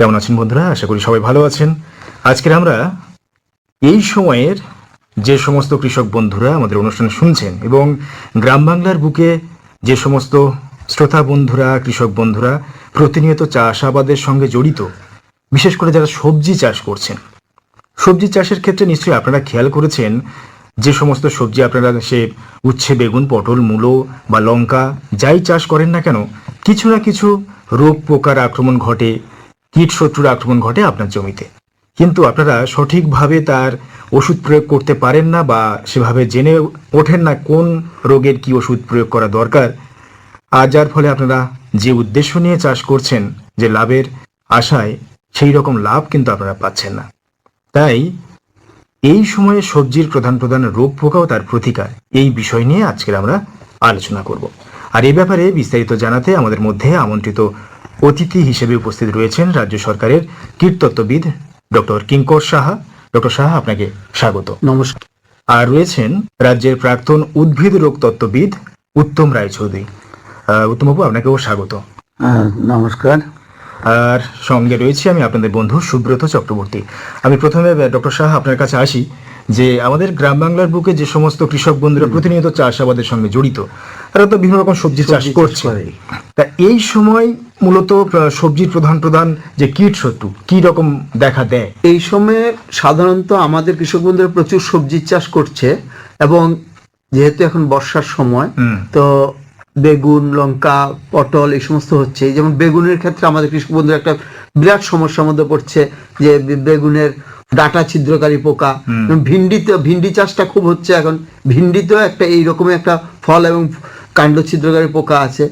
কেমন আছেন বন্ধুরা? আশা করি সবাই ভালো আছেন। আজকের আমরা এই সময়ের যে সমস্ত কৃষক বন্ধুরা আমাদের অনুষ্ঠান শুনছেন এবং গ্রাম বাংলার বুকে যে সমস্ত শ্রোতা বন্ধুরা, কৃষক বন্ধুরা, প্রতিনিয়ত চাষাবাদের সঙ্গে জড়িত, বিশেষ করে যারা সবজি চাষ করছেন, সবজি চাষের ক্ষেত্রে নিশ্চয়ই আপনারা খেয়াল করেছেন যে সমস্ত সবজি আপনারা সে উচ্ছে, বেগুন, পটল, মূলো বা লঙ্কা যাই চাষ করেন না কেন, কিছু না কিছু রোগ পোকার আক্রমণ ঘটে কীট শত্রুর আক্রমণ ঘটে আপনার জমিতে। কিন্তু আপনারা সঠিকভাবে তার ওষুধ প্রয়োগ করতে পারেন না বা সেভাবে জেনে ওঠেন না কোন রোগের কি ওষুধ প্রয়োগ করা দরকার, আর যার ফলে আপনারা যে উদ্দেশ্য নিয়ে চাষ করছেন যে লাভের আশায়, সেই রকম লাভ কিন্তু আপনারা পাচ্ছেন না। তাই এই সময়ে সবজির প্রধান প্রধান রোগ পোকা ও তার প্রতিকার। এই বিষয় নিয়ে আজকের আমরা আলোচনা করব। আর এই ব্যাপারে বিস্তারিত জানাতে আমাদের মধ্যে আমন্ত্রিত অতিথি হিসেবে উপস্থিত রয়েছেন রাজ্য সরকারের কীটতত্ত্ববিদ ডক্টর কিঙ্কর সাহা। ডক্টর সাহা আপনাকে স্বাগত। নমস্কার। আর রয়েছেন রাজ্যের প্রাক্তন উদ্ভিদ রোগ তত্ত্ববিদ উত্তম রায়চৌধুরী। উত্তমবাবু আপনাকেও স্বাগত। নমস্কার। আর সঙ্গে রয়েছে আমি আপনাদের বন্ধু সুব্রত চক্রবর্তী। আমি প্রথমে ডক্টর শাহ আপনার কাছে আসি যে আমাদের গ্রাম বাংলার বুকে যে সমস্ত কৃষক বন্ধুরা প্রতিনিয়ত চাষাবাদের সঙ্গে জড়িত তারা তো বিভিন্ন রকম সবজি চাষ করছে। তা এই সময় মূলত সবজির প্রধান প্রধান যে কীট শত্রু কি রকম দেখা দেয়? এই সময়ে সাধারণত আমাদের কৃষক বন্ধুরা প্রচুর সবজি চাষ করছে এবং যেহেতু এখন বর্ষার সময় তো বেগুন লঙ্কা পটল এই সমস্ত হচ্ছে। যেমন বেগুনের ক্ষেত্রে আমাদের কৃষক বন্ধুরা একটা বিরাট সমস্যার মধ্যে পড়ছে যে বেগুনের ডাটা ছিদ্রকারী পোকা। ভিন্ডিতে ভিন্ডি চাষটা খুব হচ্ছে এখন। ভিন্ডিতেও একটা এই রকমের একটা ফল এবং কাণ্ড ছিদ্রকারী পোকা আছে।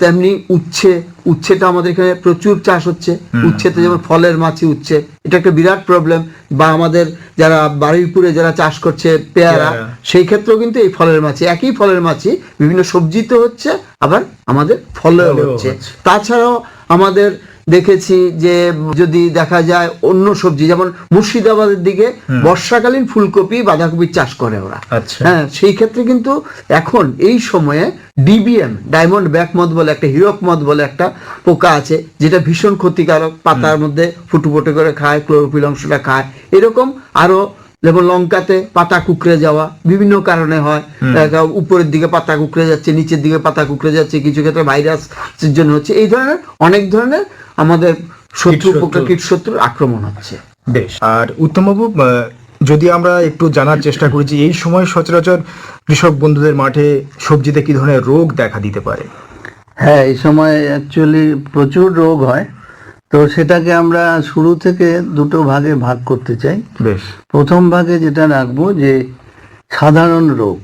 তেমনি উচ্ছে উচ্ছেটা আমাদের এখানে প্রচুর চাষ হচ্ছে। উচ্ছেতে যেমন ফলের মাছি উচ্ছে। এটা একটা বিরাট প্রবলেম বা আমাদের যারা বারুইপুরে যারা চাষ করছে পেয়ারা পেয়ারা। সেই ক্ষেত্রেও কিন্তু এই ফলের মাছি একই ফলের মাছি বিভিন্ন সবজিতে হচ্ছে আবার আমাদের ফলেও হচ্ছে। তাছাড়াও আমাদের দেখেছি যে যদি দেখা যায় অন্য সবজি যেমন মুর্শিদাবাদের দিকে বর্ষাকালীন ফুলকপি বাঁধাকপির চাষ করে ওরা। আচ্ছা। হ্যাঁ সেই ক্ষেত্রে কিন্তু এখন এই সময়ে ডিবিএম ডায়মন্ড ব্যাক মদ বলে একটা হিরক মদ বলে একটা পোকা আছে যেটা ভীষণ ক্ষতিকারক। পাতার মধ্যে ফুটু ফুটু করে খায় ক্লোরোফিল অংশটা খায়। এরকম আরও যেমন লঙ্কাতে পাতা কুকড়ে যাওয়া বিভিন্ন কারণে হয়। উপরের দিকে পাতা কুকড়ে যাচ্ছে নিচের দিকে পাতা কুকড়ে যাচ্ছে কিছু ক্ষেত্রে ভাইরাস জন্য হচ্ছে। এই ধরনের অনেক ধরনের আমাদের শত্রু। পোকা কীটশত্রুর আক্রমণ হচ্ছে। বেশ। আর উত্তমবাবু যদি আমরা একটু জানার চেষ্টা করি যে এই সময় সচরাচর কৃষক বন্ধুদের মাঠে সবজিতে কি ধরনের রোগ দেখা দিতে পারে? হ্যাঁ এই সময় অ্যাকচুয়ালি প্রচুর রোগ হয়। তো সেটাকে আমরা শুরু থেকে দুটো ভাগে ভাগ করতে চাই। বেশ। প্রথম ভাগে যেটা রাখব যে সাধারণ রোগ।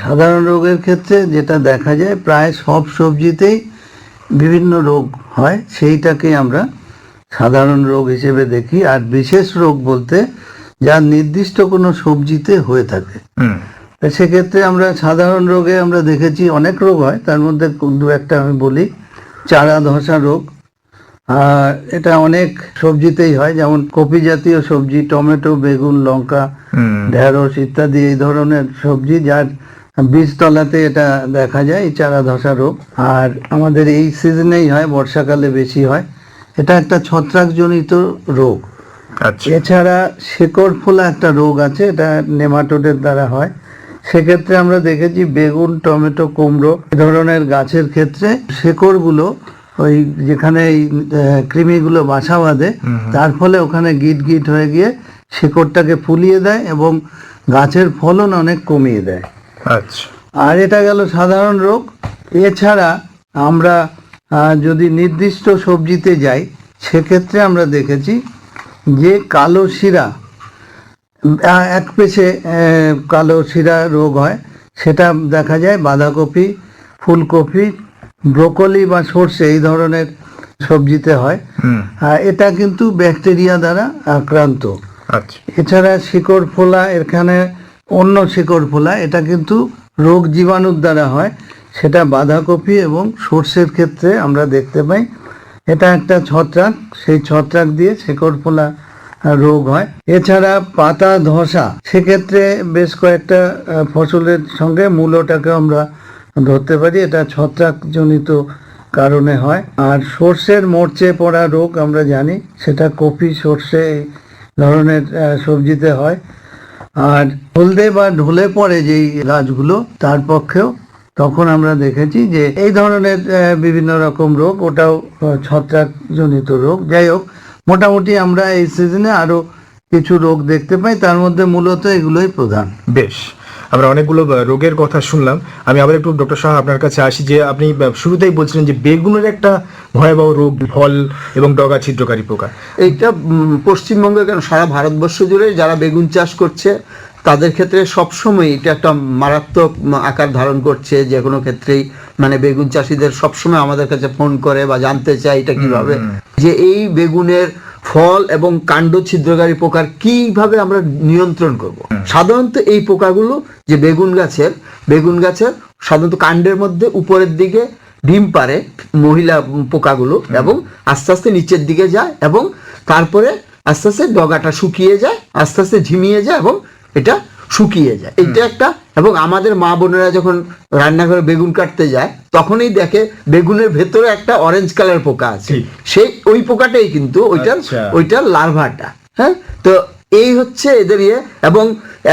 সাধারণ রোগের ক্ষেত্রে যেটা দেখা যায় প্রায় সব সবজিতেই বিভিন্ন রোগ হয় সেইটাকে আমরা সাধারণ রোগ হিসেবে দেখি। আর বিশেষ রোগ বলতে যা নির্দিষ্ট কোনো সবজিতে হয়ে থাকে। সেক্ষেত্রে আমরা সাধারণ রোগে আমরা দেখেছি অনেক রোগ হয়। তার মধ্যে দু একটা আমি বলি। চারা ধসা রোগ। আর এটা অনেক সবজিতেই হয় যেমন কপি জাতীয় সবজি টমেটো বেগুন লঙ্কা ঢেঁড়স ইত্যাদি এই ধরনের সবজি যার বীজতলাতে এটা দেখা যায় চারা ধসা রোগ। আর আমাদের এই সিজনেই হয় বর্ষাকালে বেশি হয়। এটা একটা ছত্রাকজনিত রোগ। আচ্ছা। এছাড়া শেকড় ফোলা একটা রোগ আছে এটা নেমাটোডের দ্বারা হয়। সেক্ষেত্রে আমরা দেখেছি বেগুন টমেটো কুমড়ো এ ধরনের গাছের ক্ষেত্রে শেকড়গুলো ওই যেখানে এই কৃমিগুলো বাসা বাঁধে তার ফলে ওখানে গিট গিট হয়ে গিয়ে শেকড়টাকে ফুলিয়ে দেয় এবং গাছের ফলন অনেক কমিয়ে দেয়। আচ্ছা। আর এটা গেল সাধারণ রোগ। এছাড়া আমরা যদি নির্দিষ্ট সবজিতে যাই সেক্ষেত্রে আমরা দেখেছি যে কালো শিরা এক পেশে কালো শিরা রোগ হয়। সেটা দেখা যায় বাঁধাকপি ফুলকপি ব্রোকলি বা সর্ষে এই ধরনের সবজিতে হয়। এটা কিন্তু ব্যাকটেরিয়া দ্বারা আক্রান্ত। আচ্ছা। এছাড়া শিকড় ফোলা এখানে অন্য শিকড় ফোলা, এটা কিন্তু রোগ জীবাণুর দ্বারা হয়। সেটা বাঁধাকপি এবং সর্ষের ক্ষেত্রে আমরা দেখতে পাই। এটা একটা ছত্রাক, সেই ছত্রাক দিয়ে শিকড় ফোলা রোগ হয়। এছাড়া পাতা ধসা, সেক্ষেত্রে বেশ কয়েকটা ফসলের সঙ্গে মূলোটাকে আমরা ধরতে পারি। এটা ছত্রাকজনিত কারণে হয়। আর সর্ষের মরচে পড়া রোগ আমরা জানি, সেটা কপি সর্ষে ধরনের সবজিতে হয়। আর হলদে বা ঢলে পড়ে যেই গাছগুলো তার পক্ষেও, তখন আমরা দেখেছি যে এই ধরনের বিভিন্ন রকম রোগ, ওটাও ছত্রাক ছত্রাকজনিত রোগ। যাই হোক, মোটামুটি আমরা এই সিজনে আরও কিছু রোগ দেখতে পাই, তার মধ্যে মূলত এগুলোই প্রধান। বেশ। আমরা অনেকগুলো রোগের কথা শুনলাম। আমি আবার একটু ডক্টর সাহা আপনার কাছে আসি যে আপনি শুরুতেই বলছিলেন যে বেগুনের একটা ভয়াবহ রোগ ফল এবং ডগা ছিদ্রকারী পোকা। এইটা পশ্চিমবঙ্গে কেন সারা ভারতবর্ষ জুড়ে যারা বেগুন চাষ করছে তাদের ক্ষেত্রে সবসময় এটা একটা মারাত্মক আকার ধারণ করছে। যে কোনো ক্ষেত্রেই মানে বেগুন চাষিদের সবসময় আমাদের কাছে ফোন করে বা জানতে চায় এটা কীভাবে। যে এই বেগুনের ফল এবং কাণ্ড ছিদ্রকারী পোকার কীভাবে আমরা নিয়ন্ত্রণ করব? সাধারণত এই পোকাগুলো যে বেগুন গাছের বেগুন গাছের সাধারণত কাণ্ডের মধ্যে উপরের দিকে ডিম পারে মহিলা পোকাগুলো এবং আস্তে আস্তে নিচের দিকে যায় এবং তারপরে আস্তে আস্তে ডগাটা শুকিয়ে যায় আস্তে আস্তে ঝিমিয়ে যায় এবং এটা শুকিয়ে যায়। এটা একটা এবং আমাদের মা বোনেরা যখন রান্নাঘরে বেগুন কাটতে যায় তখনই দেখে বেগুনের ভেতরে একটা অরেঞ্জ কালার পোকা আছে। সেই ওই পোকাটাই কিন্তু ওইটার আচ্ছা। ওইটার লার্ভাটা হ্যাঁ? তো এই হচ্ছে এদের ইয়ে এবং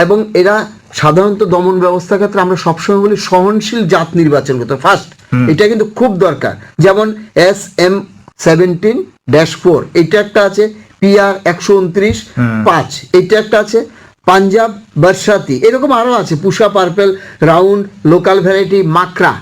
এবং এরা সাধারণত দমন ব্যবস্থার ক্ষেত্রে আমরা সবসময় বলি সহনশীল জাত নির্বাচন করতে ফার্স্ট এটা কিন্তু খুব দরকার। যেমন S M seventeen dash four এইটা একটা আছে পিআর একশো উনত্রিশ পাঁচ এটা একটা আছে পাঞ্জাব বর্ষাতি এরকম আরও আছে, Pusa, purple round local variety, মাকড়া।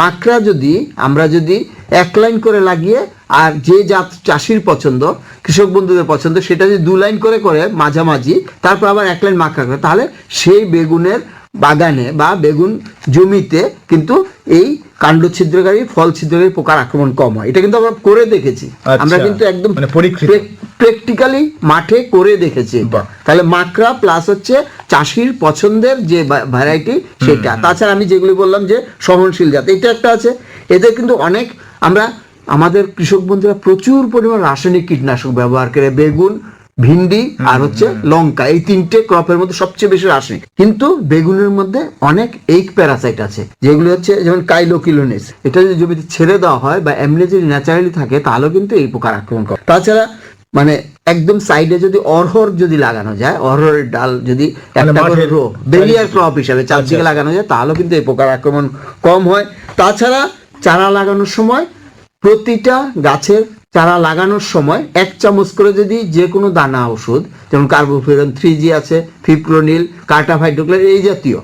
মাকড়া যদি, আমরা যদি এক লাইন করে লাগিয়ে, আর যে জাত চাষির পছন্দ, কৃষক বন্ধুদের পছন্দ, সেটা যদি দু লাইন করে করে মাঝামাঝি, তারপর আবার এক লাইন মাকড়া করে, তাহলে সেই বেগুনের বাগানে বা বেগুন জমিতে কিন্তু এই কাণ্ড ছিদ্রকারী ফল ছিদ্রকারী পোকার আক্রমণ কম হয়। এটা কিন্তু আমরা করে দেখেছি। আচ্ছা, আমরা কিন্তু একদম মানে প্র্যাকটিক্যালি মাঠে করে দেখেছি। তাহলে মাকড়া প্লাস হচ্ছে চাষির পছন্দের যে ভ্যারাইটি সেটা। তাছাড়া আমি যেগুলি বললাম যে সহনশীল জাত এটা একটা আছে। এদের কিন্তু অনেক আমরা আমাদের কৃষক বন্ধুরা প্রচুর পরিমাণ রাসায়নিক কীটনাশক ব্যবহার করে। বেগুন ভিন্ডি আর হচ্ছে লঙ্কা এই তিনটে ক্রপের মধ্যে সবচেয়ে বেশি রাসায়নিক। কিন্তু বেগুনের মধ্যে অনেক এইক প্যারাসাইট আছে যেগুলো হচ্ছে যেমন কাইলোকিলোনিস এটা যদি জমিতে ছেড়ে দেওয়া হয় বা এমনি যদি ন্যাচারালি থাকে তাহলেও কিন্তু এই পোকার আক্রমণ করে। তাছাড়া মানে একদম সাইডে যদি অরহর যদি লাগানো যায় অরহরের ডাল যদি একটা করে রো বেরিয়ার ক্রপ হিসাবে চারদিকে আচ্ছা। লাগানো যায় তাহলেও কিন্তু এই পোকার আক্রমণ কম হয়। তাছাড়া চারা লাগানোর সময় প্রতিটা গাছের চারা লাগানোর সময় এক চামচ করে যদি যে কোনো দানা ওষুধ যেমন কার্বোফিরন থ্রি জি আছে, ফিপ্রোনিল কার্টাফাইডোক্লার এই জাতীয়,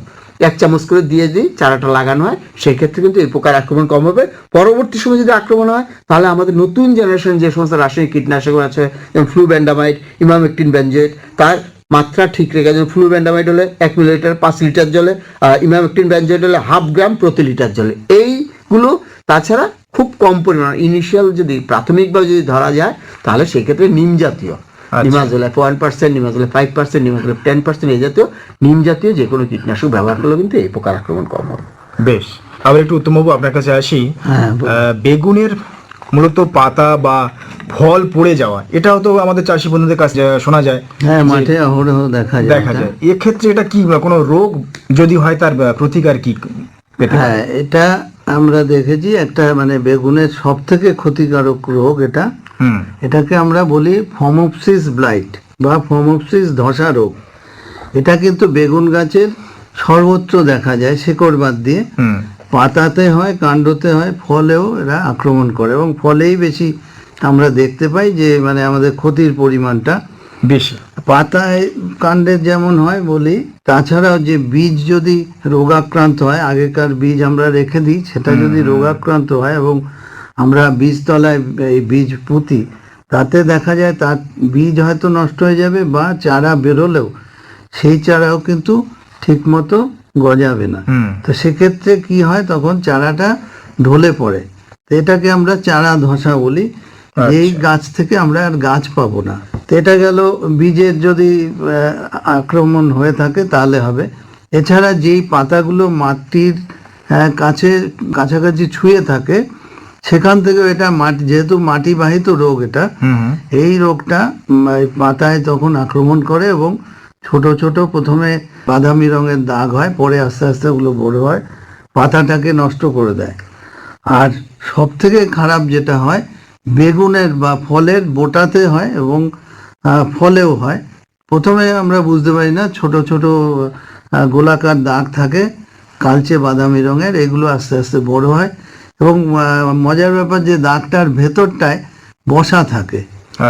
এক চামচ করে দিয়ে দিই চারাটা লাগানো হয় সেই ক্ষেত্রে কিন্তু এই পোকার আক্রমণ কম হবে। পরবর্তী সময় যদি আক্রমণ হয়, তাহলে আমাদের নতুন জেনারেশন যে সমস্ত রাসায়নিক কীটনাশক আছে, যেমন ফ্লু ফ্লুব্যান্ডামাইড ইমামেকটিন ব্যানজেট তার মাত্রা ঠিক রেখে, যেমন ফ্লুব্যান্ডামাইড হলে এক মিলিলিটার পাঁচ লিটার জলে ইমামেকটিন ব্যানজেট হলে হাফ গ্রাম প্রতি লিটার জলে। এইগুলো তাছাড়া খুব কম পরিমাণ। ইনিশিয়াল যদি প্রাথমিকভাবে যদি ধরা যায় তাহলে সেক্ষেত্রে নিম জাতীয়। আচ্ছা। নিমাজোলাপ ওয়ান পার্সেন্ট নিমাজোলাপ ফাইভ পার্সেন্ট নিমাজোলাপ টেন পার্সেন্ট এই জাতীয়। নিম জাতীয় যে কোনো কীটনাশক ব্যবহার করলেও কিন্তু এই পোকার আক্রমণ কম হবে। বেশ। আবার একটু উত্তমবাবু আপনার কাছে আসি। হ্যাঁ, বেগুনের মূলত পাতা বা ফল পড়ে যাওয়া এটাও তো আমাদের চাষি বন্ধুদের কাছে শোনা যায় হ্যাঁ মাঠে অহরহ দেখা যায় দেখা যায়। এক্ষেত্রে এটা কি কোনো রোগ যদি হয় তার প্রতিকার কি? হ্যাঁ এটা আমরা দেখেছি একটা মানে বেগুনের সব থেকে ক্ষতিকারক রোগ এটা। হুম। এটাকে আমরা বলি ফমোপসিস ব্লাইট বা ফমোপসিস ধসা রোগ। এটা কিন্তু বেগুন গাছের সর্বত্র দেখা যায় শেকড় বাদ দিয়ে। হুম। পাতাতে হয় কাণ্ডতে হয় ফলেও এরা আক্রমণ করে এবং ফলেই বেশি আমরা দেখতে পাই যে মানে আমাদের ক্ষতির পরিমাণটা বেশি। পাতায় কাণ্ডের যেমন হয় বলি তাছাড়াও যে বীজ যদি রোগাক্রান্ত হয় আগেকার বীজ আমরা রেখে দিই সেটা যদি রোগাক্রান্ত হয় এবং আমরা বীজতলায় এই বীজ পুঁতি তাতে দেখা যায় তার বীজ হয়তো নষ্ট হয়ে যাবে বা চারা বেরোলেও সেই চারাও কিন্তু ঠিকমতো গজাবে না। তো সেক্ষেত্রে কি হয় তখন চারাটা ঢলে পড়ে। তো এটাকে আমরা চারা ধসা বলি। এই গাছ থেকে আমরা আর গাছ পাবো না। এটা গেল বীজের যদি আক্রমণ হয়ে থাকে তাহলে হবে। এছাড়া যেই পাতাগুলো মাটির কাছে কাছাকাছি ছুঁয়ে থাকে সেখান থেকেও এটা মাটি যেহেতু মাটিবাহিত রোগ এটা এই রোগটা পাতায় তখন আক্রমণ করে এবং ছোট ছোট প্রথমে বাদামি রঙের দাগ হয় পরে আস্তে আস্তে ওগুলো বড় হয় পাতাটাকে নষ্ট করে দেয়। আর সব থেকে খারাপ যেটা হয় বেগুনের বা ফলের বোটাতে হয় এবং ফলেও হয়। প্রথমে আমরা বুঝতে পারি না ছোট ছোট গোলাকার দাগ থাকে কালচে বাদামি রঙের এগুলো আস্তে আস্তে বড় হয় এবং মজার ব্যাপার যে দাগটার ভেতরটায় বসা থাকে।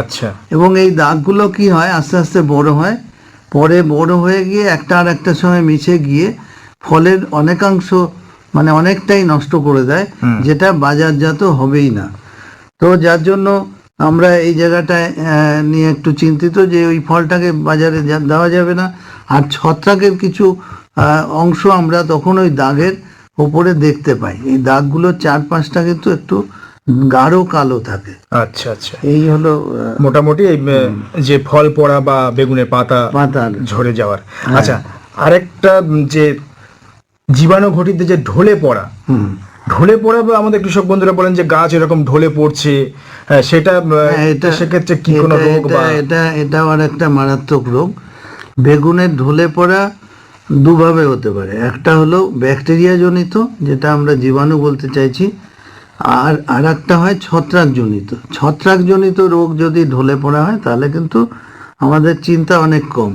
আচ্ছা। এবং এই দাগগুলো কি হয় আস্তে আস্তে বড় হয়। পরে বড় হয়ে গিয়ে একটা আর একটার সঙ্গে মিশে গিয়ে ফলের অনেকাংশ মানে অনেকটাই নষ্ট করে দেয় যেটা বাজারজাত হবেই না। তো যার জন্য আমরা এই জায়গাটায় নিয়ে একটু চিন্তিত যে ওই ফলটাকে বাজারে দেওয়া যাবে না। আর ছত্রাকের কিছু অংশ আমরা তখন ওই দাগের ওপরে দেখতে পাই। এই দাগগুলোর চার পাঁচটা কিন্তু একটু গাঢ় কালো থাকে। আচ্ছা আচ্ছা। এই হলো মোটামুটি এই যে ফল পড়া বা বেগুনের পাতা পাতা। ঝরে যাওয়ার। আচ্ছা আরেকটা যে জীবাণু ঘটিত যে ঢলে পড়া হুম। ঢলে পড়া বা আমাদের কৃষক বন্ধুরা বলেন যে গাছ এরকম ঢলে পড়ছে হ্যাঁ, সেটা হ্যাঁ, এটা সেক্ষেত্রে কি কোনো এটা- রোগ বা এটা এটাও আর একটা মারাত্মক রোগ। বেগুনের ঢলে পড়া দুভাবে হতে পারে। একটা হলো ব্যাকটেরিয়া জনিত যেটা আমরা জীবাণু বলতে চাইছি আর আর একটা হয় ছত্রাক জনিত ছত্রাক জনিত রোগ যদি ঢলে পড়া হয় তাহলে কিন্তু আমাদের চিন্তা অনেক কম।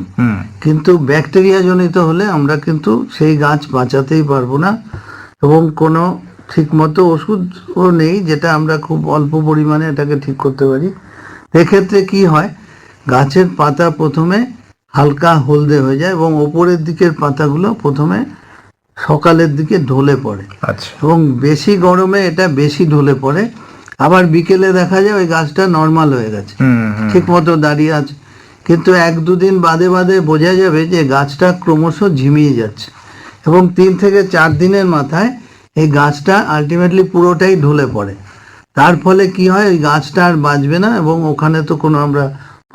কিন্তু ব্যাকটেরিয়া জনিত হলে আমরা কিন্তু সেই গাছ বাঁচাতেই পারব না এবং কোনো ঠিকমতো ওষুধও নেই যেটা আমরা খুব অল্প পরিমাণে এটাকে ঠিক করতে পারি। এক্ষেত্রে কি হয় গাছের পাতা প্রথমে হালকা হলদে হয়ে যায় এবং ওপরের দিকের পাতাগুলো প্রথমে সকালের দিকে ঢলে পড়ে। আচ্ছা। এবং বেশি গরমে এটা বেশি ঢলে পড়ে। আবার বিকেলে দেখা যায় ওই গাছটা নর্মাল হয়ে গেছে। ঠিক মতো দাঁড়িয়ে আছে। কিন্তু এক দুদিন বাদে বাদে বোঝা যাবে যে গাছটা ক্রমশ ঝিমিয়ে যাচ্ছে। এবং তিন থেকে চার দিনের মাথায় এই গাছটা আলটিমেটলি পুরোটাই ঢলে পড়ে। তার ফলে কি হয় ওই গাছটা আর বাঁচবে না এবং ওখানে তো কোনো আমরা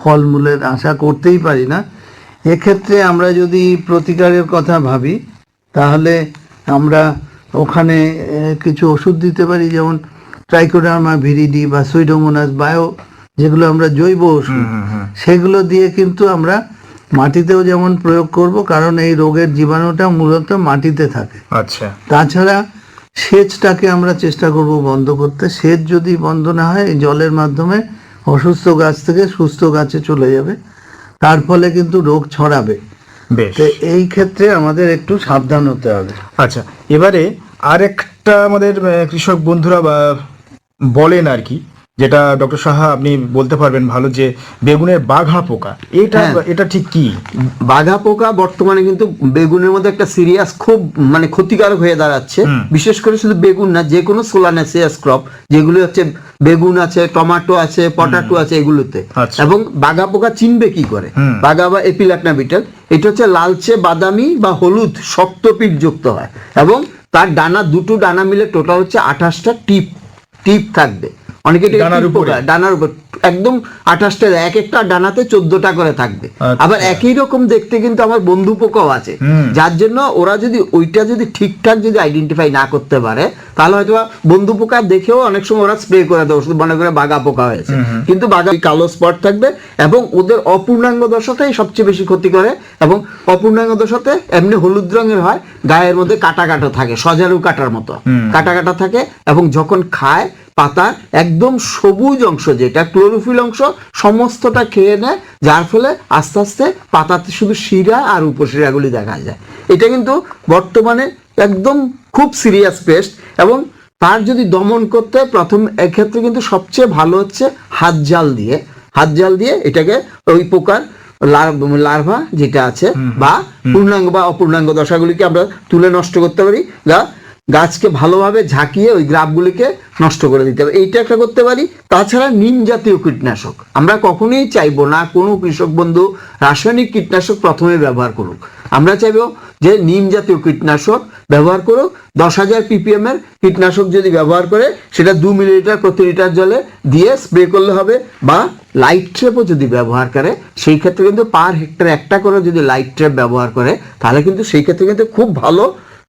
ফলমূলের আশা করতেই পারি না। এক্ষেত্রে আমরা যদি প্রতিকারের কথা ভাবি তাহলে আমরা ওখানে কিছু ওষুধ দিতে পারি যেমন ট্রাইকোডার্মা ভিরিডি বা সুইডোমোনাস বায়ো যেগুলো আমরা জৈব ওষুধ। সেগুলো দিয়ে কিন্তু আমরা মাটিতেও যেমন প্রয়োগ করব কারণ এই রোগের জীবাণুটা মূলত মাটিতে থাকে। আচ্ছা। তাছাড়া সেচটাকে আমরা চেষ্টা করব বন্ধ করতে। সেচ যদি বন্ধ না হয় এই জলের মাধ্যমে অসুস্থ গাছ থেকে সুস্থ গাছে চলে যাবে। তার ফলে কিন্তু রোগ ছড়াবে। এই ক্ষেত্রে আমাদের একটু সাবধান হতে হবে। আচ্ছা এবারে আরেকটা আমাদের কৃষক বন্ধুরা বলেন আর কি যেটা ডক্টর সাহা আপনি বলতে পারবেন ভালো যে বেগুনের বাঘা পোকা এটা হ্যাঁ। এটা ঠিক কি? বাঘা পোকা বর্তমানে কিন্তু বেগুনের মধ্যে একটা সিরিয়াস খুব মানে ক্ষতিকারক হয়ে দাঁড়াচ্ছে। বিশেষ করে শুধু বেগুন না যে কোনো সোলানেসিয়াস ক্রপ যেগুলো হচ্ছে বেগুন আছে টমেটো আছে পটাটো আছে এগুলোতে। আচ্ছা। এবং বাঘা পোকা চিনবে কি করে? বাঘা বা এপিলাকনা বিটেল এটা হচ্ছে লালচে বাদামি বা হলুদ শক্ত পিঠ যুক্ত হয়। এবং তার ডানা দুটো ডানা মিলে টোটাল হচ্ছে আঠাশটা টিপ টিপ থাকবে। অনেকে ডানার উপর? ডানার উপর একদম আঠাশটা এক একটা ডানাতে চোদ্দটা করে থাকবে। আচ্ছা। আবার একই রকম দেখতে কিন্তু আমার বন্ধু পোকাও আছে। যার জন্য ওরা যদি ওইটা যদি ঠিকঠাক যদি আইডেন্টিফাই না করতে পারে তাহলে হয়তো বন্ধু পোকা দেখেও অনেক সময় ওরা স্প্রে করে দেয় ওষুধ মনে করে বাঘা পোকা হয়েছে। কিন্তু বাঘা কালো স্পট থাকবে এবং ওদের অপূর্ণাঙ্গ দশাটাই সবচেয়ে বেশি ক্ষতি করে এবং অপূর্ণাঙ্গ দশাতে এমনি হলুদ রঙের হয় গায়ের মধ্যে কাটা কাটা থাকে সজারু কাটার মতো। কাটা কাটা থাকে এবং যখন খায় পাতার একদম সবুজ অংশ যেটা ক্লোরোফিল অংশ সমস্তটা খেয়ে নেয় যার ফলে আস্তে আস্তে পাতাতে শুধু শিরা আর উপশিরাগুলি দেখা যায়। এটা কিন্তু বর্তমানে একদম খুব সিরিয়াস পেস্ট এবং তার যদি দমন করতে প্রথম এক্ষেত্রে কিন্তু সবচেয়ে ভালো হচ্ছে হাত জাল দিয়ে। হাত জাল দিয়ে এটাকে ওই পোকার লার্ভা যেটা আছে বা পূর্ণাঙ্গ বা অপূর্ণাঙ্গ দশাগুলিকে আমরা তুলে নষ্ট করতে পারি। যা গাছকে ভালোভাবে ঝাঁকিয়ে ওই গ্রাফগুলিকে নষ্ট করে দিতে হবে। এইটা একটা করতে পারি। তাছাড়া নিম জাতীয় কীটনাশক। আমরা কখনোই চাইব না কোনো কৃষক বন্ধু রাসায়নিক কীটনাশক প্রথমে ব্যবহার করুক। আমরা চাইব যে নিম জাতীয় কীটনাশক ব্যবহার করুক। দশ হাজার পিপিএম এর কীটনাশক যদি ব্যবহার করে, সেটা দু মিলিলিটার প্রতি লিটার জলে দিয়ে স্প্রে করলে হবে বা লাইট ট্রেপও যদি ব্যবহার করে, সেই ক্ষেত্রে কিন্তু পার হেক্টর একটা করে যদি লাইট ট্রেপ ব্যবহার করে, তাহলে কিন্তু সেই ক্ষেত্রে কিন্তু খুব ভালো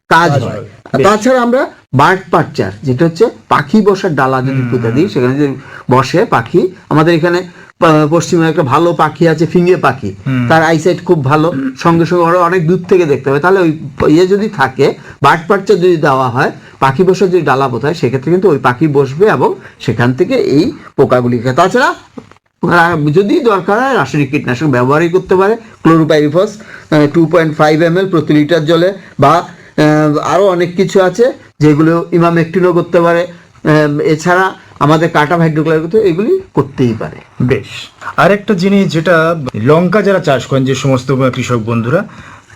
কাজ হয়। তাছাড়া আমরা বার্ড পার্চার যেটা হচ্ছে পাখি বসার ডালা যদি পুঁতে দিই সেখানে যদি বসে পাখি আমাদের এখানে পশ্চিমে একটা ভালো পাখি আছে ফিঙে পাখি। তার আইসাইট খুব ভালো সঙ্গে সঙ্গে ওরা অনেক দূর থেকে দেখতে হবে। তাহলে ওই ইয়ে যদি থাকে বার্ড পার্চার যদি দেওয়া হয় পাখি বসার যদি ডালা পোতায় সেক্ষেত্রে কিন্তু ওই পাখি বসবে এবং সেখান থেকে এই পোকাগুলিকে তাছাড়া যদি দরকার হয় রাসায়নিক কীটনাশক ব্যবহারই করতে পারে chlorpyrifos two point five M L প্রতি লিটার জলে বা আহ, আরও অনেক কিছু আছে যেগুলো ইমামেকটিনও করতে পারে। এছাড়া আমাদের কাটা হাইড্রোক্লোরাইড করতে এগুলি করতেই পারে। বেশ। আরেকটা জিনিস যেটা লঙ্কা যারা চাষ করেন যে সমস্ত কৃষক বন্ধুরা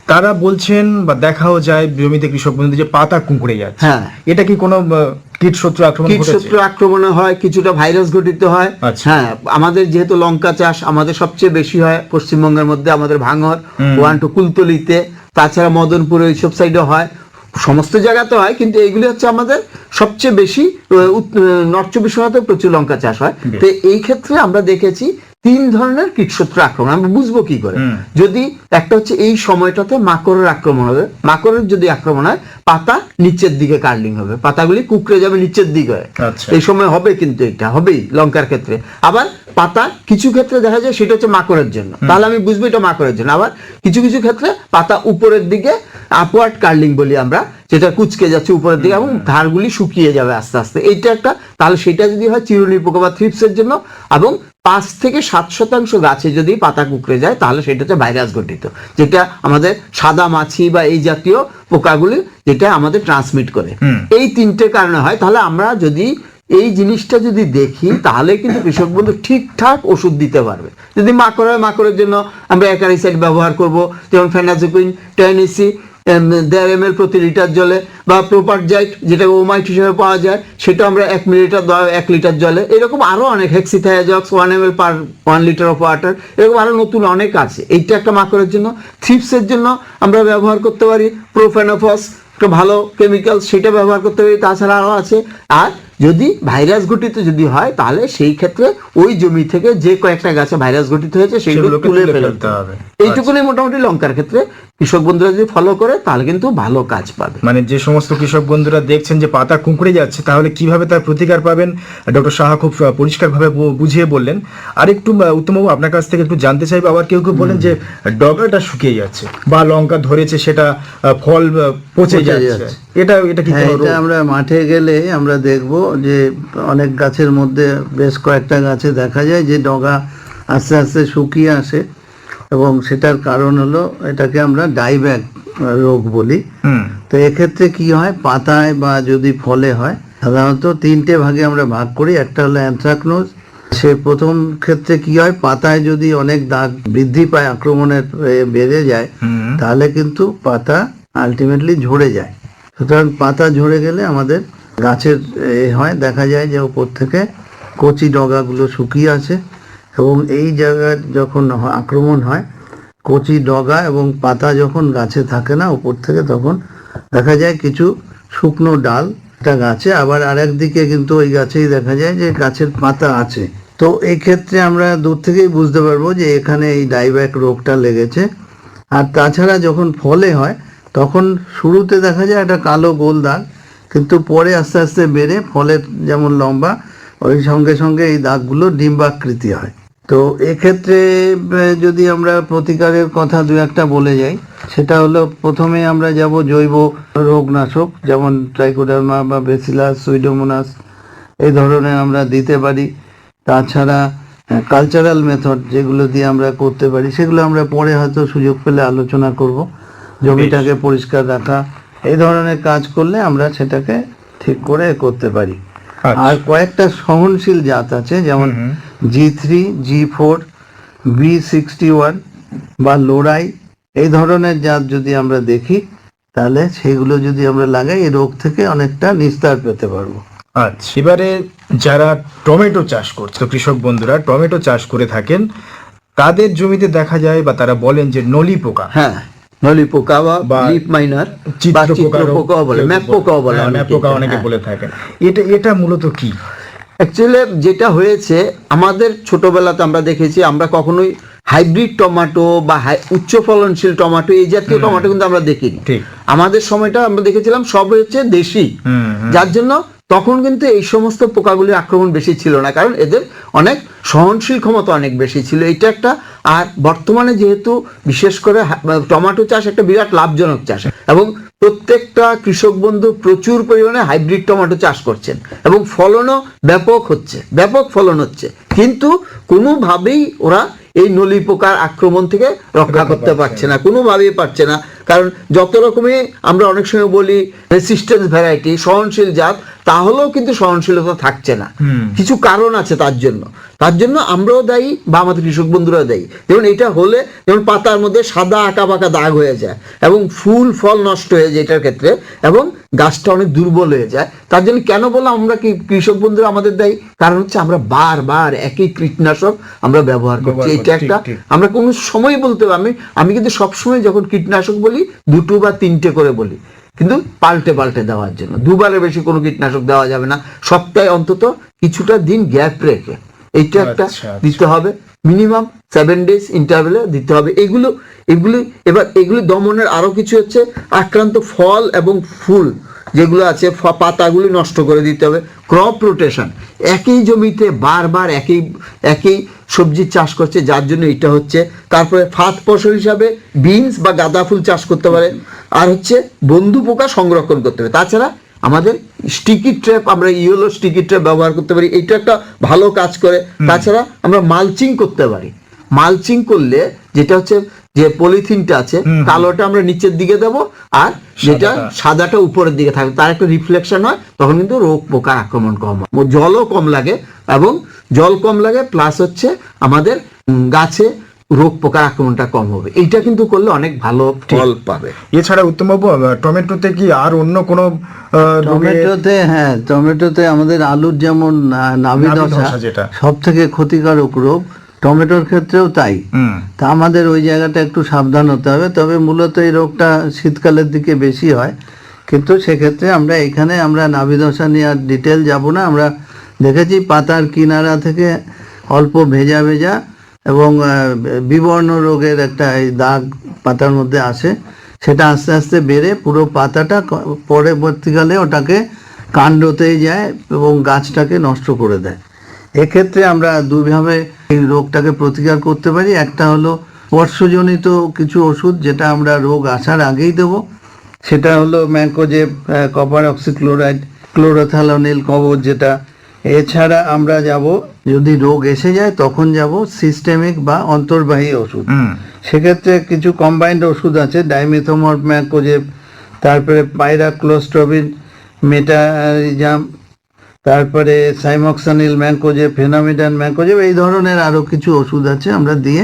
তারা বলছেন বা দেখাও যায় জমিতে কৃষক বন্ধু যে পাতা কুঁকড়ে যাচ্ছে। হ্যাঁ। এটা কি কোনো আহ, কীট শত্রু আক্রমণ কীটশত্রু আক্রমণে হয় কিছুটা ভাইরাস ঘটিত হয়। আচ্ছা। হ্যাঁ আমাদের যেহেতু লঙ্কা চাষ আমাদের সবচেয়ে বেশি হয় পশ্চিমবঙ্গের মধ্যে আমাদের ভাঙর ওয়ান টু কুলতলিতে তাছাড়া মদনপুর এইসব সাইডে হয়। সমস্ত জায়গাতে হয় কিন্তু এইগুলি হচ্ছে আমাদের সবচেয়ে বেশি নর্থ চব্বিশ পরগনাতে প্রচুর লঙ্কা চাষ হয়। তো এই ক্ষেত্রে আমরা দেখেছি তিন ধরনের কীটশত্রু আক্রমণ আমরা বুঝব কি করে? যদি একটা হচ্ছে এই সময়টাতে মাকড়ের আক্রমণ হবে মাকড়ের যদি আক্রমণ হয় পাতা নিচের দিকে কার্লিং হবে পাতাগুলি কুকড়ে যাবে নিচের দিকে। আচ্ছা। এই সময় হবে কিন্তু এটা হবেই লঙ্কার ক্ষেত্রে। আবার পাতা কিছু ক্ষেত্রে দেখা যায় সেটা হচ্ছে মাকড়ের জন্য। তাহলে আমি বুঝব এটা মাকড়ের জন্য। আবার কিছু কিছু ক্ষেত্রে পাতা উপরের দিকে আপওয়ার্ড কার্লিং বলি আমরা যেটা কুচকে যাচ্ছে উপরের দিকে এবং ধারগুলি শুকিয়ে যাবে আস্তে আস্তে। এইটা একটা তাহলে সেটা যদি হয় চিরুনি পোকা বা থ্রিপসের জন্য এবং পাঁচ থেকে সাত শতাংশ গাছে যদি পাতা কুকড়ে যায় তাহলে সেটা হচ্ছে ভাইরাস ঘটিত যেটা আমাদের সাদা মাছি বা এই জাতীয় পোকাগুলি যেটা আমাদের ট্রান্সমিট করে। এই তিনটে কারণে হয়। তাহলে আমরা যদি এই জিনিসটা যদি দেখি তাহলে কিন্তু কৃষক বন্ধু ঠিকঠাক ওষুধ দিতে পারবে। যদি মাকড় হয় মাকড়ের জন্য আমরা একারিসাইড ব্যবহার করব যেমন ফেনাজোকুইন টেনিসি দেড় এম এল প্রতি লিটার জলে বা প্রোপারজাইট যেটা ওমাইট হিসেবে পাওয়া যায়, সেটা আমরা এক মিলিটার এক লিটার জলে। এরকম আরও অনেক hexythiazox one M L per one litre of water এরকম আরও নতুন অনেক আছে। এইটা একটা মাকড়ের জন্য। থ্রিপসের জন্য আমরা ব্যবহার করতে পারি প্রোফেনোফস একটা ভালো কেমিক্যাল সেটা ব্যবহার করতে পারি, তাছাড়া আরও আছে। আর যদি ভাইরাস ঘটিত যদি হয় তাহলে সেই ক্ষেত্রে ওই জমি থেকে যে কয়েকটা গাছে ভাইরাস ঘটিত হয়েছে সেগুলোকে তুলে ফেলতে হবে। এইটুকুনি মোটামুটি লঙ্কার ক্ষেত্রে। কৃষক বন্ধুরা যদি ফলো করে তাহলে কিন্তু ভালো কাজ পাবে। মানে যে সমস্ত কৃষক বন্ধুরা দেখছেন যে পাতা কুঁকড়ে যাচ্ছে তাহলে কীভাবে তার প্রতিকার পাবেন? ডক্টর সাহা খুব আহ, পরিষ্কারভাবে বু- বুঝিয়ে বললেন। আর একটু উত্তমবাবু আপনার কাছ থেকে একটু জানতে চাইব আবার কেউ কেউ বলেন যে ডগাটা শুকিয়ে যাচ্ছে বা লঙ্কা ধরেছে সেটা ফল পচে যাচ্ছে। এটা এটা কি হ্যাঁ? আমরা মাঠে গেলে আমরা দেখব যে অনেক গাছের মধ্যে বেশ কয়েকটা গাছে দেখা যায় যে ডগা আস্তে আস্তে শুকিয়ে আসে এবং সেটার কারণ হলো এটাকে আমরা ডাইব্যাক রোগ বলি। হুম। তো এক্ষেত্রে কি হয়? পাতায় বা যদি ফলে হয় সাধারণত তিনটে ভাগে আমরা ভাগ করি। একটা হলো অ্যানথ্রাকনোজ। সে প্রথম ক্ষেত্রে কি হয়? পাতায় যদি অনেক দাগ বৃদ্ধি পায় আক্রমণের বেড়ে যায় তাহলে কিন্তু পাতা আলটিমেটলি ঝরে যায়। সুতরাং পাতা ঝরে গেলে আমাদের গাছের, এ হয়, দেখা যায় যে উপর থেকে কচি ডগাগুলো শুকিয়ে আছে এবং এই জায়গায় যখন আক্রমণ হয়, কচি ডগা এবং পাতা যখন গাছে থাকে না উপর থেকে, তখন দেখা যায় কিছু শুকনো ডাল একটা গাছে। আবার আরেক দিকে কিন্তু ওই গাছেই দেখা যায় যে গাছের পাতা আছে। তো এই ক্ষেত্রে আমরা দূর থেকেই বুঝতে পারব যে এখানে এই ডাইব্যাক রোগটা লেগেছে। আর তাছাড়া যখন ফলে হয়, তখন শুরুতে দেখা যায় একটা কালো গোল দাগ কিন্তু পরে আস্তে আস্তে বেড়ে ফলের যেমন লম্বা ওই সঙ্গে সঙ্গে এই দাগগুলো ডিম্বাকৃতি হয়। তো এক্ষেত্রে যদি আমরা প্রতিকারের কথা দু একটা বলে যাই সেটা হলো প্রথমে আমরা যাব জৈব রোগনাশক যেমন ট্রাইকোডার্মা বা বেসিলাস সুইডোমোনাস এই ধরনের আমরা দিতে পারি। তাছাড়া কালচারাল মেথড যেগুলো দিয়ে আমরা করতে পারি সেগুলো আমরা পরে হয়তো সুযোগ পেলে আলোচনা করব। জমিটাকে পরিষ্কার রাখা এই ধরনের কাজ করলে আমরা সেটাকে ঠিক করে করতে পারি। আচ্ছা। আর কয়েকটা সহনশীল জাত আছে যেমন G three G four B sixty one বা লোরাই এই ধরনের জাত যদি আমরা দেখি তাহলে সেগুলো যদি আমরা লাগাই এই রোগ থেকে অনেকটা নিস্তার পেতে পারব। আচ্ছা এবারে যারা টমেটো চাষ করছে কৃষক বন্ধুরা টমেটো চাষ করে থাকেন তাদের জমিতে দেখা যায় বা তারা বলেন যে নলি পোকা। হ্যাঁ। নলি পোকা বা লিপ মাইনার বা চিত্র পোকাও বলে ম্যাপ পোকাও বলে ম্যাপ পোকা অনেকে হ্যাঁ। বলে থাকেন। এটা এটা মূলত কি? অ্যাকচুয়ালি যেটা হয়েছে আমাদের ছোটবেলাতে আমরা দেখেছি আমরা কখনোই হাইব্রিড টমেটো বা উচ্চ ফলনশীল টমেটো এই জাতীয় টমেটো কিন্তু আমরা দেখিনি। আমাদের সময়টা আমরা দেখেছিলাম সব হচ্ছে দেশি। যার জন্য তখন কিন্তু এই সমস্ত পোকাগুলির আক্রমণ বেশি ছিল না, কারণ এদের অনেক সহনশীল ক্ষমতা অনেক বেশি ছিল। এটা একটা, আর বর্তমানে যেহেতু বিশেষ করে হা- টমেটো চাষ একটা বিরাট লাভজনক চাষ এবং প্রত্যেকটা কৃষক বন্ধু প্রচুর পরিমাণে হাইব্রিড টমেটো চাষ করছেন এবং ফলনও ব্যাপক হচ্ছে, ব্যাপক ফলন হচ্ছে। কিন্তু কোনোভাবেই ওরা এই নলি পোকার আক্রমণ থেকে রক্ষা করতে পারছে না, কোনোভাবেই পারছে না। কারণ যত রকমের আমরা অনেক সময় বলি রেসিস্টেন্স ভ্যারাইটি সহনশীল জাত তাহলেও কিন্তু সহনশীলতা থাকছে না। কিছু কারণ আছে তার জন্য। তার জন্য আমরাও দায়ী বা আমাদের কৃষক বন্ধুরাও দায়ী। যেমন এটা হলে যেমন পাতার মধ্যে সাদা আঁকা বাঁকা দাগ হয়ে যায় এবং ফুল ফল নষ্ট হয়ে যায় এটার ক্ষেত্রে এবং গাছটা অনেক দুর্বল হয়ে যায়। তার জন্য কেন বললাম আমরা কি কৃষক বন্ধুরা আমাদের দায়ী? কারণ হচ্ছে আমরা বারবার একই কীটনাশক আমরা ব্যবহার করছি। এটা একটা। আমরা কোনো সময় বলতে পারি আমি আমি কিন্তু সবসময় যখন কীটনাশক বলি দুটো বা তিনটে করে বলি। কিন্তু পাল্টে পাল্টে দেওয়ার জন্য। দুবারের বেশি কোনো কীটনাশক দেওয়া যাবে না। সপ্তাহে অন্তত কিছুটা দিন গ্যাপ রেখে এইটা একটা আচ্ছা, আচ্ছা। দিতে হবে। মিনিমাম সেভেন ডেজ ইন্টারভেলে দিতে হবে। এগুলো এগুলি এবার এগুলি দমনের আরও কিছু হচ্ছে। আক্রান্ত ফল এবং ফুল। যেগুলো আছে পাতাগুলি নষ্ট করে দিতে হবে। ক্রপ রোটেশন একই জমিতে বারবার একই একই সবজি চাষ করছে যার জন্য এটা হচ্ছে। তারপরে ফাত ফসল হিসাবে বিনস বা গাঁদা ফুল চাষ করতে পারে। আর হচ্ছে বন্ধু পোকা সংরক্ষণ করতে হবে। তাছাড়া আমাদের স্টিকি ট্র্যাপ আমরা ইয়েলো স্টিকি ট্র্যাপ ব্যবহার করতে পারি। এটা একটা ভালো কাজ করে। তাছাড়া আমরা মালচিং করতে পারি। মালচিং করলে যেটা হচ্ছে যে পলিথিনটা আছে কালোটা আমরা নিচের দিকে দেব আর যেটা সাদাটা। উপরের দিকে থাকবে। তার একটা রিফ্লেকশন হয় তখন কিন্তু রোগ পোকার আক্রমণ কম হয়। জলও কম লাগে এবং জল কম লাগে প্লাস হচ্ছে আমাদের গাছে রোগ পোকার আক্রমণটা কম হবে। এইটা কিন্তু করলে অনেক ভালো ফল পাবে। এছাড়া উত্তমবাবু টমেটোতে কি আর অন্য কোনো টমেটোতে হ্যাঁ টমেটোতে আমাদের আলুর যেমন নাভি নাভি দশা যেটা। সব থেকে ক্ষতিকারক রোগ টমেটোর ক্ষেত্রেও তাই। তা আমাদের ওই জায়গাটা একটু সাবধান হতে হবে তবে মূলত এই রোগটা শীতকালের দিকে বেশি হয়। কিন্তু সেক্ষেত্রে আমরা এখানে আমরা নাভিদশা নিয়ে আর ডিটেল যাব না। আমরা দেখেছি পাতার কিনারা থেকে অল্প ভেজা ভেজা এবং বিবর্ণ রোগের একটা এই দাগ পাতার মধ্যে আসে। সেটা আস্তে আস্তে বেড়ে পুরো পাতাটা পরবর্তীকালে ওটাকে কাণ্ডতেই যায় এবং গাছটাকে নষ্ট করে দেয়। এক্ষেত্রে আমরা দুইভাবে এই রোগটাকে প্রতিকার করতে পারি। একটা হলো স্পর্শজনিত কিছু ওষুধ যেটা আমরা রোগ আসার আগেই দেব। সেটা হলো ম্যাঙ্কোজেব কপার অক্সিক্লোরাইড ক্লোরোথ্যালোনিল কবর যেটা। এছাড়া আমরা যাব যদি রোগ এসে যায় তখন যাব সিস্টেমিক বা অন্তর্বাহী ওষুধ। সেক্ষেত্রে কিছু কম্বাইন্ড ওষুধ আছে ডাইমিথোমর্ফ ম্যাকোজেব তারপরে পাইরাক্লোস্ট্রবিন মেটারিজাম তারপরে সাইমক্সানিল ম্যাঙ্কোজেব ফেনামিডান ম্যাঙ্কোজেব এই ধরনের আরও কিছু ওষুধ আছে আমরা দিয়ে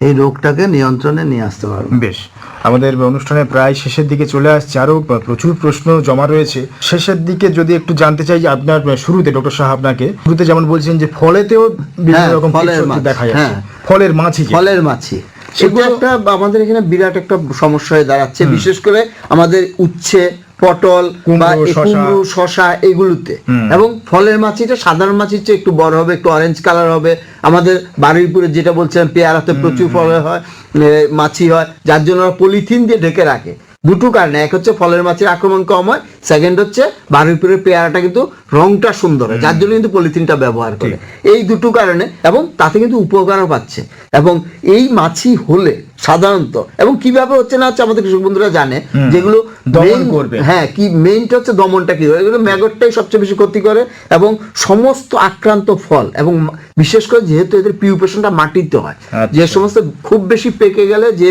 এই রোগটাকে নিয়ন্ত্রণে নিয়ে আসতে পারব। বেশ আমাদের অনুষ্ঠানে প্রায় শেষের দিকে চলে আসছে। আরও প্রচুর প্রশ্ন জমা রয়েছে। শেষের দিকে যদি একটু জানতে চাই যে আপনার শুরুতে ডক্টর সাহা আপনাকে শুরুতে যেমন বলছেন যে ফলেতেও বিভিন্ন হ্যাঁ, রকম ফলের মাছ, দেখা যায় হ্যাঁ। ফলের মাছি ফলের মাছি। সেগুলো- একটা আমাদের এখানে বিরাট একটা সমস্যা হয়ে দাঁড়াচ্ছে বিশেষ করে আমাদের উচ্ছে পটল বা কুমড়ো। শশা এগুলোতে। এবং ফলের মাছিটা সাধারণ মাছির চেয়ে একটু বড় হবে একটু অরেঞ্জ কালার হবে। আমাদের বারুইপুরে যেটা বলছিলাম পেয়ারাতে প্রচুর ফল হয় মাছি হয় যার জন্য পলিথিন দিয়ে ঢেকে রাখে। দুটো কারণে এক হচ্ছে ফলের মাছির আক্রমণ কম হয় সেকেন্ড হচ্ছে বারুইপুরের পেয়ারাটা কিন্তু রংটা সুন্দর হয় যার জন্য কিন্তু পলিথিনটা ব্যবহার করে। এই দুটো কারণে এবং তাতে কিন্তু উপকারও পাচ্ছে। এবং এই মাছি হলে সাধারণত এবং কীভাবে হচ্ছে না হচ্ছে আমাদের কৃষক বন্ধুরা জানে যেগুলো দমন করবে। হ্যাঁ কি মেইনটা হচ্ছে দমনটা কি এগুলো ম্যাগটটাই সবচেয়ে বেশি ক্ষতি করে এবং সমস্ত আক্রান্ত ফল এবং বিশেষ করে যেহেতু এদের পিউপেশনটা মাটিতে হয় আচ্ছা। যে সমস্ত খুব বেশি পেকে গেলে যে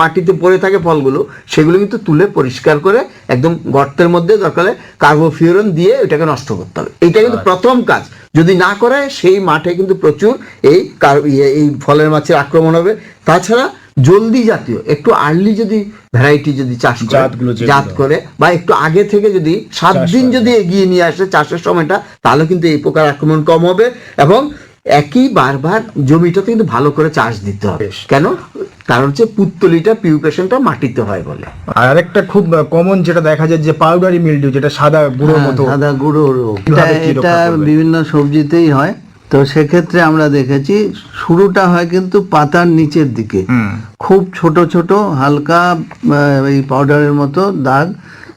মাটিতে পড়ে থাকে ফলগুলো সেগুলো কিন্তু তুলে পরিষ্কার করে একদম গর্তের মধ্যে দরকার কার্বোফিউরন দিয়ে এটাকে নষ্ট করতে হবে। এটা কিন্তু প্রথম কাজ। যদি না করে সেই মাঠে কিন্তু প্রচুর এই ইয়ে- এই ফলের মাছের আক্রমণ হবে। তাছাড়া জলদি জাতীয় একটু আর্লি যদি ভ্যারাইটি যদি চাষ করে, জাত করে বা একটু আগে থেকে যদি সাত দিন যদি এগিয়ে নিয়ে আসে চাষের সময়টা তাহলে কিন্তু এই প্রকার আক্রমণ কম হবে এবং একই বারবার জমিটাতে কিন্তু ভালো করে চাষ দিতে হবে। কেন? কারণ হচ্ছে পুত্তলিটা পিউপেশনটা মাটিতে হয় বলে। আর আরেকটা খুব কমন যেটা দেখা যায় যে পাউডারি মিল্ডিউ যেটা সাদা গুঁড়োর হ্যাঁ, মতো। সাদা গুঁড়ো রোগ। এটা-? বিভিন্ন সবজিতেই হয়। তো সেক্ষেত্রে আমরা দেখেছি শুরুটা হয় কিন্তু পাতার নিচের দিকে। খুব ছোট ছোট হালকা আহ, এই পাউডারের মতো দাগ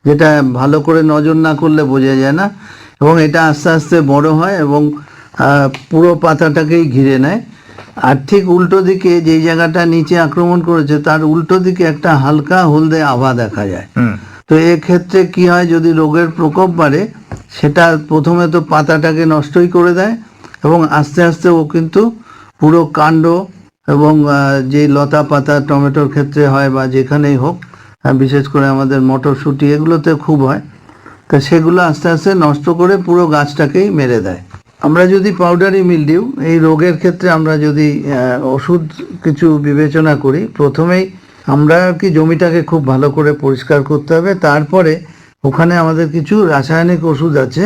যেটা ভালো করে নজর না করলে বোঝা যায় না। এবং এটা আস্তে আস্তে বড় হয় এবং পুরো পাতাটাকেই ঘিরে নেয়। আর ঠিক উল্টো দিকে যেই জায়গাটা নিচে আক্রমণ করেছে তার উল্টো দিকে একটা হালকা হলদে আভা দেখা যায়। তো এক্ষেত্রে কি হয় যদি রোগের প্রকোপ বাড়ে সেটা প্রথমে তো পাতাটাকে নষ্টই করে দেয় এবং আস্তে আস্তে ও কিন্তু পুরো কাণ্ড এবং যে লতা পাতা টমেটোর ক্ষেত্রে হয় বা যেখানেই হোক বিশেষ করে আমাদের মটরশুঁটি এগুলোতে খুব হয়। তা সেগুলো আস্তে আস্তে নষ্ট করে পুরো গাছটাকেই মেরে দেয়। আমরা যদি পাউডারি মিলডিউ এই রোগের ক্ষেত্রে আমরা যদি ওষুধ কিছু বিবেচনা করি প্রথমেই আমরা আর কি জমিটাকে খুব ভালো করে পরিষ্কার করতে হবে। তারপরে ওখানে আমাদের কিছু রাসায়নিক ওষুধ আছে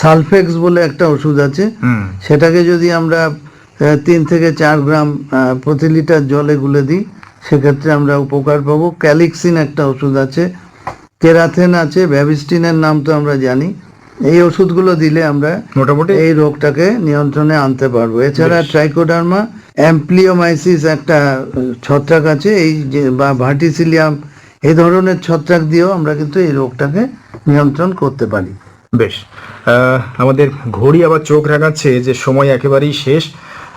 সালফেক্স বলে একটা ওষুধ আছে। হুম। সেটাকে যদি আমরা তিন থেকে চার গ্রাম প্রতি লিটার জলে গুলে দিই সেক্ষেত্রে আমরা উপকার পাবো। ক্যালিক্সিন একটা ওষুধ আছে কেরাথেন আছে ভ্যাভিস্টিনের নাম তো আমরা জানি। এই ওষুধগুলো দিলে আমরা মোটামুটি। এই রোগটাকে নিয়ন্ত্রণে আনতে পারব। এছাড়া ট্রাইকোডার্মা অ্যাম্প্লিওমাইসিস একটা ছত্রাক আছে এই যে বা ভার্টিসিলিয়াম এই ধরনের ছত্রাক দিয়েও আমরা কিন্তু এই রোগটাকে নিয়ন্ত্রণ করতে পারি। বেশ। আমাদের ঘড়ি আবার চোখ রাগাচ্ছে যে সময় একেবারেই শেষ।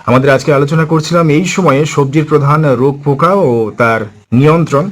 আমাদের আজকে আলোচনা করছিলাম এই সময়ে সবজির প্রধান রোগ পোকা ও তার নিয়ন্ত্রণ।